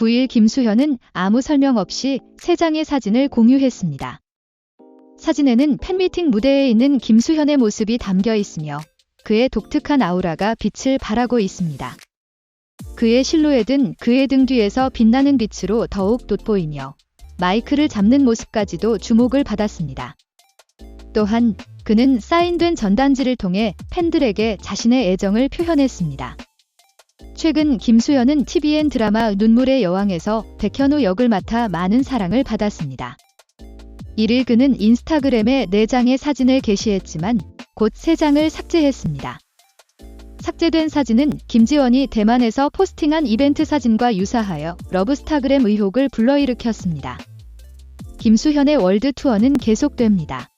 9일 김수현은 아무 설명 없이 세 장의 사진을 공유했습니다. 사진에는 팬미팅 무대에 있는 김수현의 모습이 담겨 있으며 그의 독특한 아우라가 빛을 발하고 있습니다. 그의 실루엣은 그의 등 뒤에서 빛나는 빛으로 더욱 돋보이며 마이크를 잡는 모습까지도 주목을 받았습니다. 또한 그는 사인된 전단지를 통해 팬들에게 자신의 애정을 표현했습니다. 최근 김수현은 TVN 드라마 눈물의 여왕에서 백현우 역을 맡아 많은 사랑을 받았습니다. 이를 그는 인스타그램에 4장의 사진을 게시했지만 곧 3장을 삭제했습니다. 삭제된 사진은 김지원이 대만에서 포스팅한 이벤트 사진과 유사하여 러브스타그램 의혹을 불러일으켰습니다. 김수현의 월드 투어는 계속됩니다.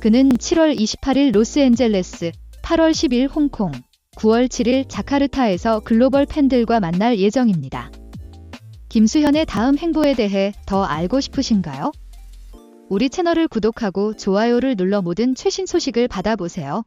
그는 7월 28일 로스앤젤레스, 8월 10일 홍콩, 9월 7일 자카르타에서 글로벌 팬들과 만날 예정입니다. 김수현의 다음 행보에 대해 더 알고 싶으신가요? 우리 채널을 구독하고 좋아요를 눌러 모든 최신 소식을 받아보세요.